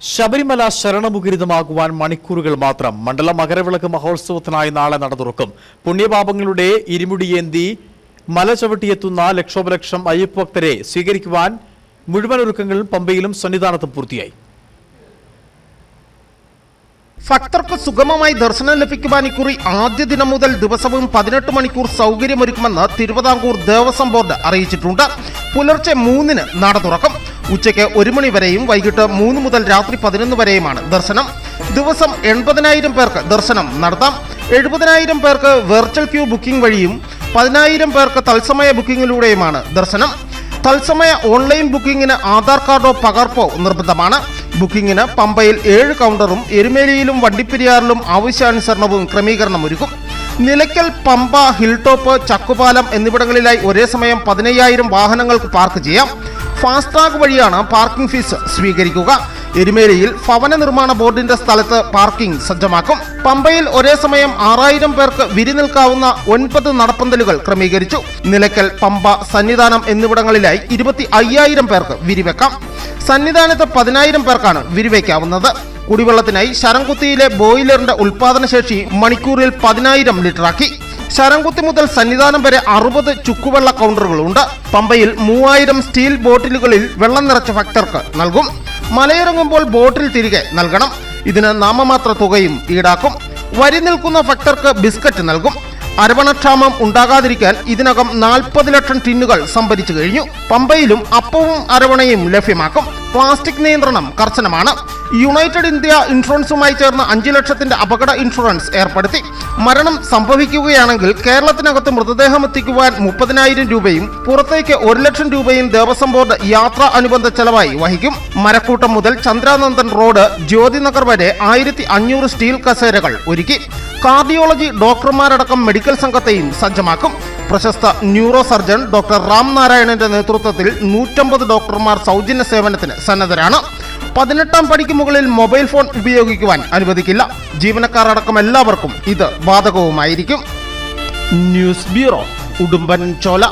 ശബരിമല ശരണമുഖരിതമാകുവാൻ മണിക്കൂറുകൾ മാത്രം മണ്ഡല മകരവിളക്ക് മഹോത്സവത്തിനായി നാളെ നട തുറക്കും. പുണ്യപാപങ്ങളുടെ ഇരുമുടിയേന്തി മല ചവിട്ടിയെത്തുന്ന ലക്ഷോപലക്ഷം അയ്യപ്പ ഭക്തരെ സ്വീകരിക്കുവാൻ മുഴുവൻ ഒരുക്കങ്ങൾ പമ്പയിലും സന്നിധാനത്തും പൂർത്തിയായി. ഭക്തർക്ക് സുഗമമായി ദർശനം ലഭിക്കുവാൻ ഇക്കുറി ആദ്യ ദിനം മുതൽ ദിവസവും പതിനെട്ട് മണിക്കൂർ സൗകര്യമൊരുക്കുമെന്ന് തിരുവിതാംകൂർ ദേവസ്വം ബോർഡ് അറിയിച്ചിട്ടുണ്ട്. പുലർച്ചെ മൂന്നിന് നട തുറക്കും. ഉച്ചയ്ക്ക് ഒരു മണി വരെയും വൈകിട്ട് മൂന്ന് മുതൽ രാത്രി പതിനൊന്ന് വരെയുമാണ് ദർശനം. ദിവസം എൺപതിനായിരം പേർക്ക് ദർശനം നടത്താം. എഴുപതിനായിരം പേർക്ക് വെർച്വൽ ക്യൂ ബുക്കിംഗ് വഴിയും പതിനായിരം പേർക്ക് തത്സമയ ബുക്കിങ്ങിലൂടെയുമാണ് ദർശനം. തത്സമയ ഓൺലൈൻ ബുക്കിംഗിന് ആധാർ കാർഡോ പകർപ്പോ നിർബന്ധമാണ്. ബുക്കിംഗിന് പമ്പയിൽ ഏഴ് കൗണ്ടറും എരുമേലിയിലും വണ്ടിപ്പെരിയാറിലും ആവശ്യാനുസരണവും ക്രമീകരണം ഒരുക്കും. നിലയ്ക്കൽ പമ്പ ഹിൽടോപ്പ് ചക്കുപാലം എന്നിവിടങ്ങളിലായി ഒരേ സമയം പതിനയ്യായിരം വാഹനങ്ങൾക്ക് പാർക്ക് ചെയ്യാം. ഫാസ്ടാഗ് വഴിയാണ് പാർക്കിംഗ് ഫീസ് സ്വീകരിക്കുക. എരുമേലിയിൽ ഭവന നിർമ്മാണ ബോർഡിന്റെ സ്ഥലത്ത് പാർക്കിംഗ് സജ്ജമാക്കും. പമ്പയിൽ ഒരേ സമയം ആറായിരം പേർക്ക് വിരി നിൽക്കാവുന്ന ഒൻപത് നടപ്പന്തലുകൾ ക്രമീകരിച്ചു. നിലയ്ക്കൽ പമ്പ സന്നിധാനം എന്നിവിടങ്ങളിലായി ഇരുപത്തി അയ്യായിരം പേർക്ക് വിരിവെക്കാം. സന്നിധാനത്ത് പതിനായിരം പേർക്കാണ് വിരിവെക്കാവുന്നത്. കുടിവെള്ളത്തിനായി ശരംകുത്തിയിലെ ബോയിലറിന്റെ ഉൽപാദനശേഷി മണിക്കൂറിൽ പതിനായിരം ലിറ്ററാക്കി. ശരംകുത്തി മുതൽ സന്നിധാനം വരെ അറുപത് ചുക്കുവെള്ള കൗണ്ടറുകളുണ്ട്. പമ്പയിൽ മൂവായിരം സ്റ്റീൽ ബോട്ടിലുകളിൽ വെള്ളം നിറച്ച ഭക്തർക്ക് നൽകും. മലയിറങ്ങുമ്പോൾ ബോട്ടിൽ തിരികെ നൽകണം. ഇതിന് നാമമാത്ര തുകയും ഈടാക്കും. വരി നിൽക്കുന്ന ഭക്തർക്ക് ബിസ്ക്കറ്റ് നൽകും. അരവണക്ഷാമം ഉണ്ടാകാതിരിക്കാൻ ഇതിനകം നാൽപ്പത് ലക്ഷം ടിന്നുകൾ സംഭരിച്ചു കഴിഞ്ഞു. പമ്പയിലും അപ്പവും അരവണയും ലഭ്യമാക്കും. പ്ലാസ്റ്റിക് നിയന്ത്രണം കർശനമാണ്. യുണൈറ്റഡ് ഇന്ത്യ ഇൻഷുറൻസുമായി ചേർന്ന് അഞ്ച് ലക്ഷത്തിന്റെ അപകട ഇൻഷുറൻസ് ഏർപ്പെടുത്തി. മരണം സംഭവിക്കുകയാണെങ്കിൽ കേരളത്തിനകത്ത് മൃതദേഹം എത്തിക്കുവാൻ മുപ്പതിനായിരം രൂപയും പുറത്തേക്ക് ഒരു ലക്ഷം രൂപയും ദേവസ്വം ബോർഡ് യാത്രാ അനുബന്ധ ചെലവായി വഹിക്കും. മരക്കൂട്ടം മുതൽ ചന്ദ്രാനന്ദൻ റോഡ് ജ്യോതിനഗർ വരെ ആയിരത്തി സ്റ്റീൽ കസേരകൾ ഒരുക്കി. കാർഡിയോളജി ഡോക്ടർമാരടക്കം മെഡിക്കൽ സംഘത്തെയും സജ്ജമാക്കും. പ്രശസ്ത ന്യൂറോ സർജൻ ഡോക്ടർ റാം നാരായണന്റെ നേതൃത്വത്തിൽ നൂറ്റമ്പത് ഡോക്ടർമാർ സൗജന്യ സേവനത്തിന് സന്നദ്ധരാണ്. പതിനെട്ടാം പടിക്ക് മുകളിൽ മൊബൈൽ ഫോൺ ഉപയോഗിക്കുവാൻ അനുവദിക്കില്ല. ജീവനക്കാരടക്കം എല്ലാവർക്കും ഇത് ബാധകവുമായിരിക്കും. ന്യൂസ് ബ്യൂറോ ഉടുമ്പൻ ചോല.